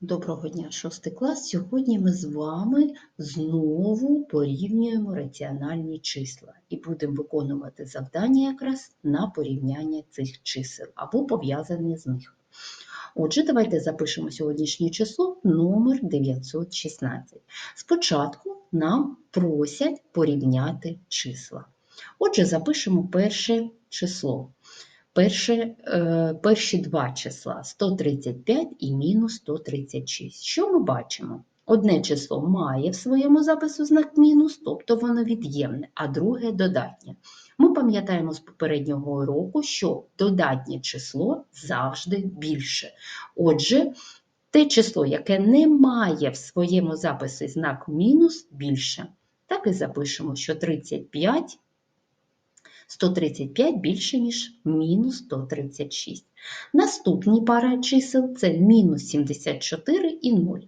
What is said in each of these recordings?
Доброго дня, шостий клас. Сьогодні ми з вами знову порівнюємо раціональні числа і будемо виконувати завдання якраз на порівняння цих чисел або пов'язані з них. Отже, давайте запишемо сьогоднішнє число номер 916. Спочатку нам просять порівняти числа. Отже, запишемо перше число. Перше, е, перші два числа 135 і мінус 136. Що ми бачимо? Одне число має в своєму запису знак мінус, тобто воно від'ємне, а друге додатнє. Ми пам'ятаємо з попереднього року, що додатнє число завжди більше. Отже, те число, яке не має в своєму записі знак мінус, більше. Так і запишемо, що 35 135 більше, ніж мінус 136. Наступні пара чисел це мінус 74 і 0.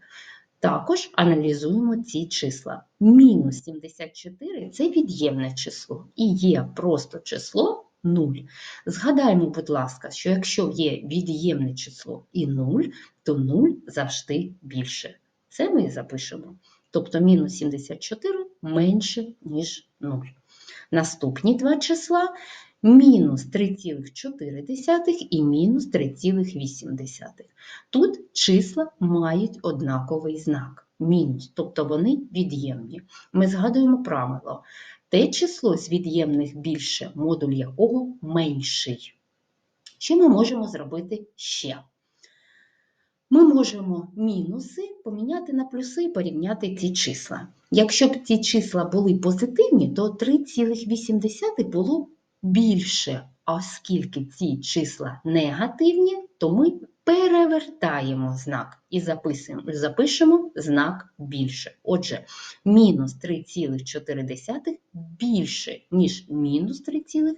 Також аналізуємо ці числа. Мінус 74 це від'ємне число і є просто число 0. Згадаємо, будь ласка, що якщо є від'ємне число і 0, то 0 завжди більше. Це ми запишемо. Тобто мінус 74 менше, ніж 0. Наступні два числа мінус 3,4 і мінус 3,8. Тут числа мають однаковий знак мінус, тобто вони від'ємні. Ми згадуємо правило. Те число з від'ємних більше, модуль якого менший. Що ми можемо зробити ще? Ми можемо мінуси поміняти на плюси і порівняти ці числа. Якщо б ці числа були позитивні, то 3,8 було більше. Оскільки ці числа негативні, то ми перевертаємо знак і запишемо знак більше. Отже, мінус 3,4 більше, ніж мінус 3,8.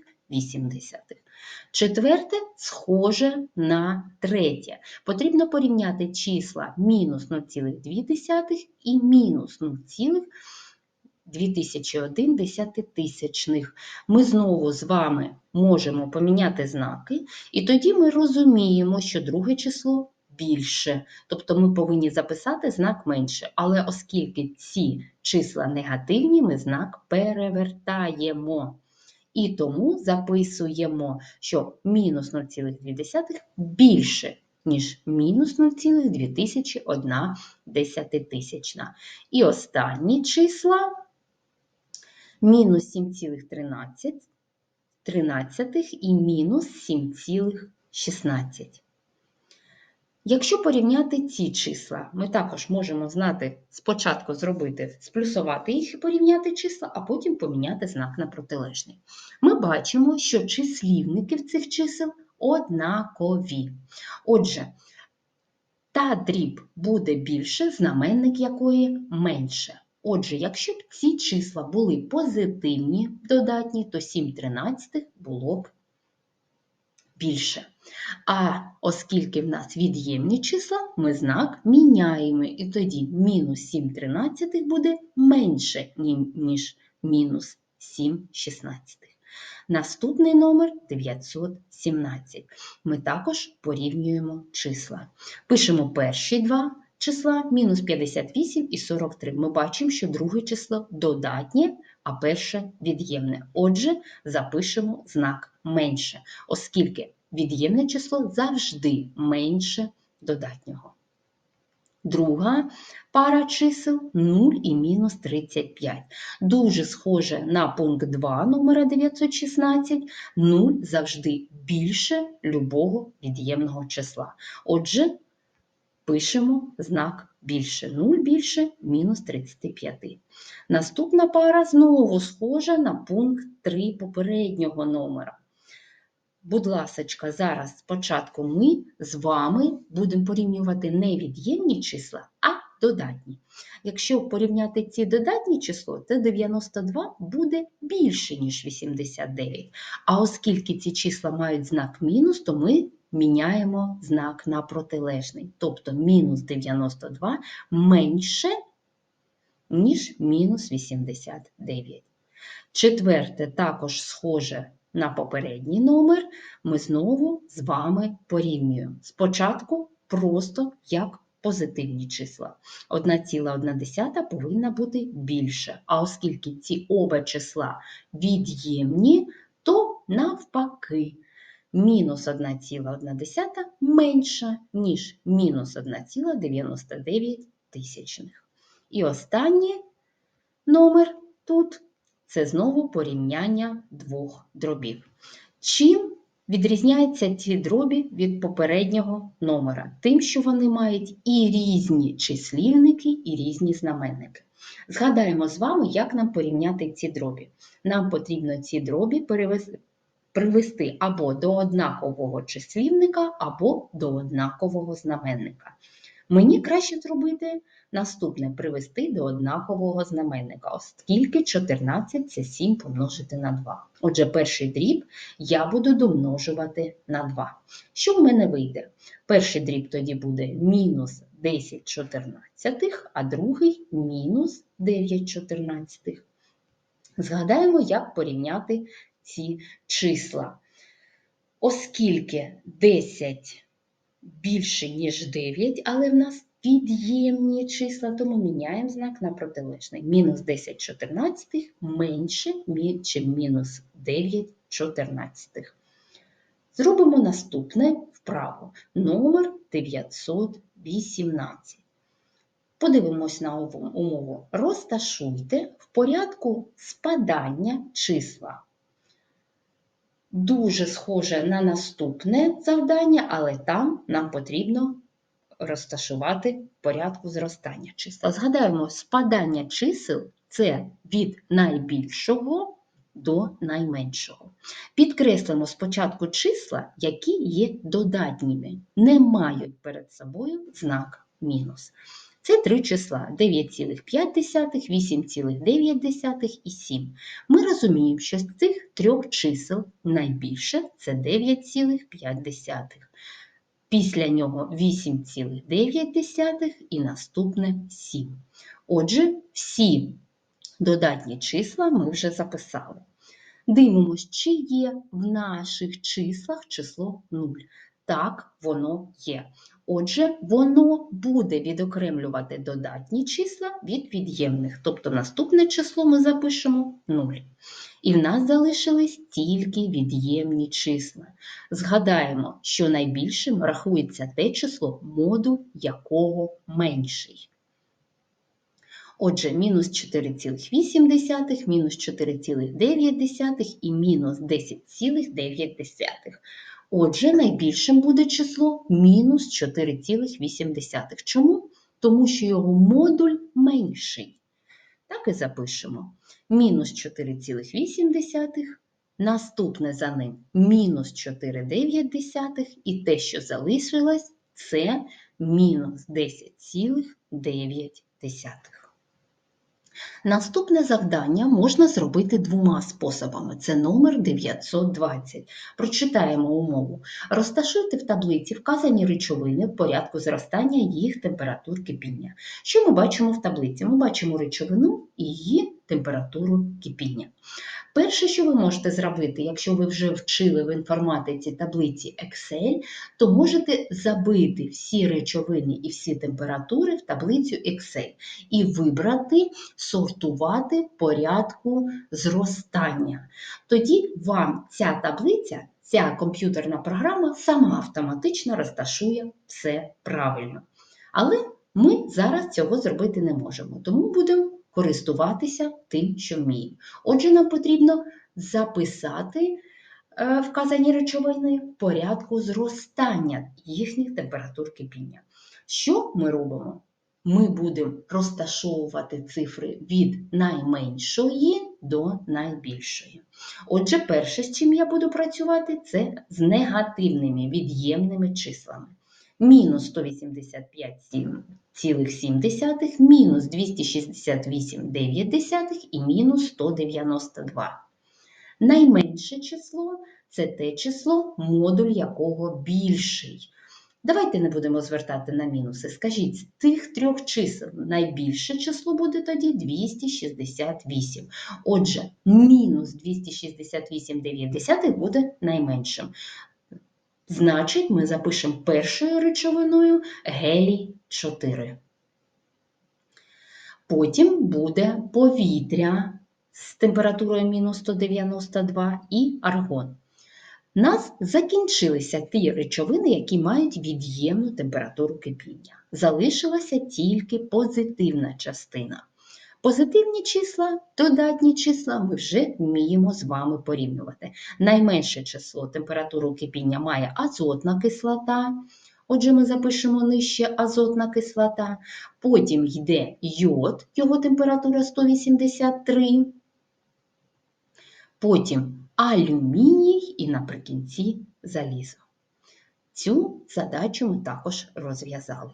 Четверте схоже на третє. Потрібно порівняти числа мінус 0,2 і мінус 0,2001 десятитисячних. Ми знову з вами можемо поміняти знаки, і тоді ми розуміємо, що друге число більше. Тобто ми повинні записати знак менше. Але оскільки ці числа негативні, ми знак перевертаємо. І тому записуємо, що мінус 0,2 більше, ніж мінус 0,2001 десятитисячна. І останні числа мінус 7,13 і мінус 7,16. Якщо порівняти ці числа, ми також можемо знати, спочатку зробити, сплюсувати їх і порівняти числа, а потім поміняти знак на протилежний. Ми бачимо, що числівники в цих чисел однакові. Отже, та дріб буде більше, знаменник якої менше. Отже, якщо б ці числа були позитивні, додатні, то 7 тринадцятих було б більше. А оскільки в нас від'ємні числа, ми знак міняємо, і тоді мінус 7 тринадцятих буде менше, ніж мінус 7 шістнадцятих. Наступний номер 917. Ми також порівнюємо числа. Пишемо перші два числа мінус 58 і 43. Ми бачимо, що друге число додатнє, а перше від'ємне. Отже, запишемо знак менше, оскільки від'ємне число завжди менше додатнього. Друга пара чисел 0 і мінус 35. Дуже схоже на пункт 2 номера 916. 0 завжди більше любого від'ємного числа. Отже, пишемо знак більше. 0 більше мінус 35. Наступна пара знову схожа на пункт 3 попереднього номера. Будь ласочка, зараз спочатку ми з вами будемо порівнювати не від'ємні числа, а додатні. Якщо порівняти ці додатні число, то 92 буде більше, ніж 89. А оскільки ці числа мають знак мінус, то ми міняємо знак на протилежний. Тобто мінус 92 менше, ніж мінус 89. Четверте також схоже на попередній номер, ми знову з вами порівнюємо. Спочатку просто як позитивні числа. 1,1 повинна бути більше. А оскільки ці оба числа від'ємні, то навпаки. Мінус 1,1 менша, ніж мінус 1,99. І останній номер тут це знову порівняння двох дробів. Чим відрізняються ці дробі від попереднього номера? Тим, що вони мають і різні числівники, і різні знаменники. Згадаємо з вами, як нам порівняти ці дробі. Нам потрібно ці дробі. Привести або до однакового числівника, або до однакового знаменника. Мені краще зробити наступне привести до однакового знаменника, оскільки 14 це 7 помножити на 2. Отже, перший дріб я буду домножувати на 2. Що в мене вийде? Перший дріб тоді буде мінус 10 чотирнадцятих, а другий мінус 9 чотирнадцятих. Згадаємо, як порівняти ці числа. Оскільки 10 більше, ніж 9, але в нас від'ємні числа, тому міняємо знак на протилежний. Мінус 10 чотирнадцятих менше, ніж мінус 9 чотирнадцятих. Зробимо наступне вправо. Номер 918. Подивимось на умову. Розташуйте в порядку спадання числа. Дуже схоже на наступне завдання, але там нам потрібно розташувати порядку зростання числа. Згадаємо, спадання чисел це від найбільшого до найменшого. Підкреслимо спочатку числа, які є додатніми, не мають перед собою знак мінус. Це три числа 9,5, 8,9 і 7. Ми розуміємо, що з цих трьох чисел найбільше це 9,5. Після нього 8,9 і наступне 7. Отже, всі додатні числа ми вже записали. Дивимось, чи є в наших числах число 0. Так, воно є. Отже, воно буде відокремлювати додатні числа від від'ємних. Тобто наступне число ми запишемо 0. І в нас залишились тільки від'ємні числа. Згадаємо, що найбільшим рахується те число, модуль якого менший. Отже, мінус 4,8, мінус 4,9 і мінус 10,9. Отже, найбільшим буде число мінус 4,8. Чому? Тому що його модуль менший. Так і запишемо. Мінус 4,8, наступне за ним мінус 4,9, і те, що залишилось, це мінус 10,9. Наступне завдання можна зробити двома способами. Це номер 920. Прочитаємо умову. Розташуйте в таблиці вказані речовини в порядку зростання їх температур кипіння. Що ми бачимо в таблиці? Ми бачимо речовину і її температуру кипіння. Перше, що ви можете зробити, якщо ви вже вчили в інформатиці таблиці Excel, то можете забити всі речовини і всі температури в таблицю Excel і вибрати, сортувати порядку зростання. Тоді вам ця таблиця, ця комп'ютерна програма сама автоматично розташує все правильно. Але ми зараз цього зробити не можемо, тому будемо користуватися тим, що вміємо. Отже, нам потрібно записати е, вказані речовини в порядку зростання їхніх температур кипіння. Що ми робимо? Ми будемо розташовувати цифри від найменшої до найбільшої. Отже, перше, з чим я буду працювати, це з негативними від'ємними числами. Мінус 185,7 мінус 268,9 і мінус 192. Найменше число це те число, модуль якого більший. Давайте не будемо звертати на мінуси. Скажіть, з тих трьох чисел найбільше число буде тоді 268. Отже, мінус 268,9 буде найменшим. Значить, ми запишемо першою речовиною гелій 4. Потім буде повітря з температурою мінус 192 і аргон. У нас закінчилися ті речовини, які мають від'ємну температуру кипіння. Залишилася тільки позитивна частина. Позитивні числа, додатні числа ми вже вміємо з вами порівнювати. Найменше число температуру кипіння має азотна кислота. Отже, ми запишемо нижче азотна кислота. Потім йде йод, його температура 183. Потім алюміній і наприкінці залізо. Цю задачу ми також розв'язали.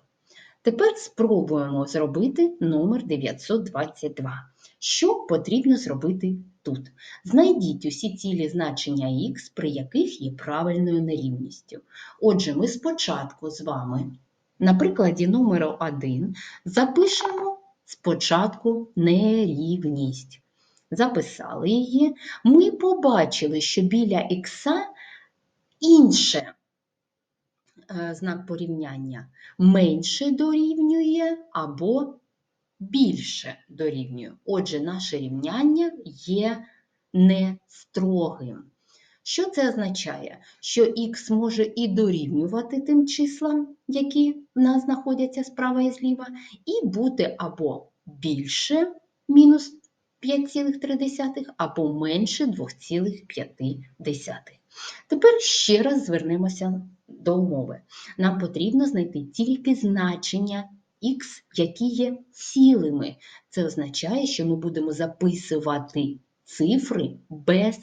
Тепер спробуємо зробити номер 922. Що потрібно зробити тут? Знайдіть усі цілі значення х, при яких є правильною нерівністю. Отже, ми спочатку з вами на прикладі номеру 1 запишемо спочатку нерівність. Записали її. Ми побачили, що біля х інше знак порівняння менше дорівнює або більше дорівнює. Отже, наше рівняння є не строгим. Що це означає? Що х може і дорівнювати тим числам, які в нас знаходяться справа і зліва, і бути або більше мінус 5,3 або менше 2,5. Тепер ще раз звернемося до умови. Нам потрібно знайти тільки значення х, які є цілими. Це означає, що ми будемо записувати цифри без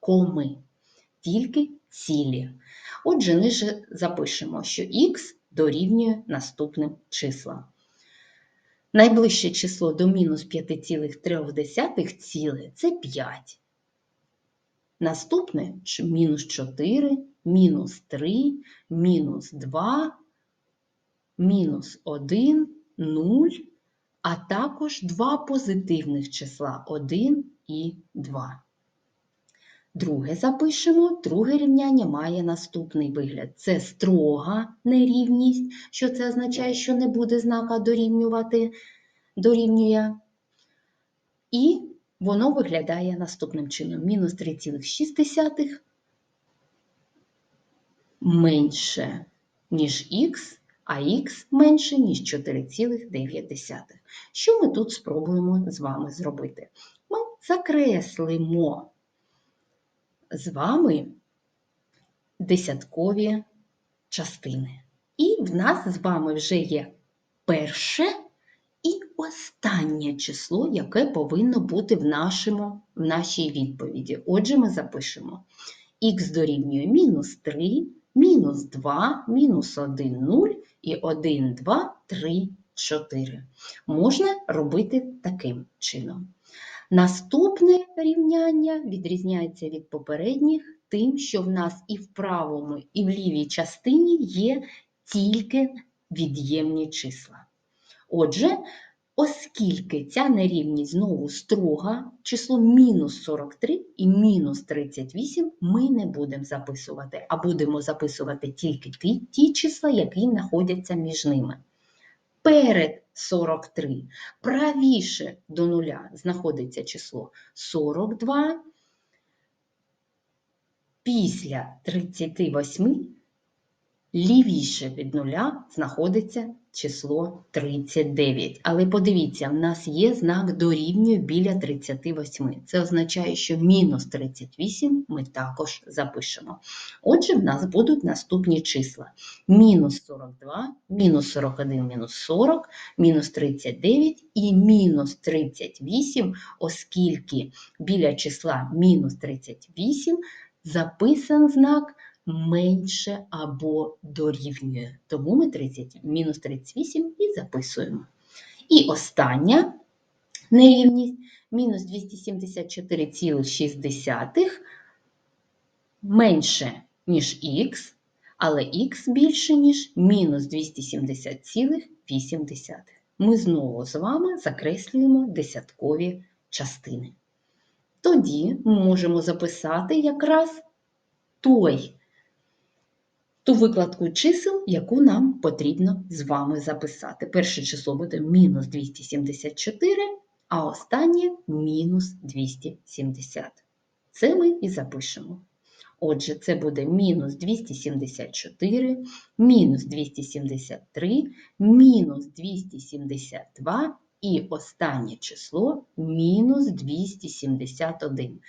коми, тільки цілі. Отже, ниже запишемо, що х дорівнює наступним числам. Найближче число до мінус 5,3 ціле – це 5. Наступне мінус 4, мінус 3, мінус 2, мінус 1, 0, а також два позитивних числа 1 і 2. Друге запишемо. Друге рівняння має наступний вигляд. Це строга нерівність, що це означає, що не буде знака дорівнювати, дорівнює. І воно виглядає наступним чином: мінус 3,6 менше, ніж х, а х менше, ніж 4,9. Що ми тут спробуємо з вами зробити? Ми закреслимо з вами десяткові частини. І в нас з вами вже є перше і останнє число, яке повинно бути в, нашому, в нашій відповіді. Отже, ми запишемо х дорівнює мінус 3, мінус 2, мінус 1, 0 і 1, 2, 3, 4. Можна робити таким чином. Наступне рівняння відрізняється від попередніх тим, що в нас і в правому, і в лівій частині є тільки від'ємні числа. Отже, оскільки ця нерівність знову строга, число мінус 43 і мінус 38 ми не будемо записувати, а будемо записувати тільки ті, числа, які знаходяться між ними. Перед 43 правіше до нуля знаходиться число 42, після 38 лівіше від нуля знаходиться число 39. Але подивіться, в нас є знак дорівнює біля 38. Це означає, що мінус 38 ми також запишемо. Отже, в нас будуть наступні числа: мінус 42, мінус 41, мінус 40, мінус 39 і мінус 38, оскільки біля числа мінус 38 записан знак менше або дорівнює. Тому ми 30, мінус 38 і записуємо. І остання нерівність мінус 274,6 менше, ніж х, але х більше, ніж мінус 270,8. Ми знову з вами закреслюємо десяткові частини. Тоді ми можемо записати якраз той ту викладку чисел, яку нам потрібно з вами записати. Перше число буде мінус 274, а останнє мінус 270. Це ми і запишемо. Отже, це буде мінус 274, мінус 273, мінус 272 і останнє число мінус 271.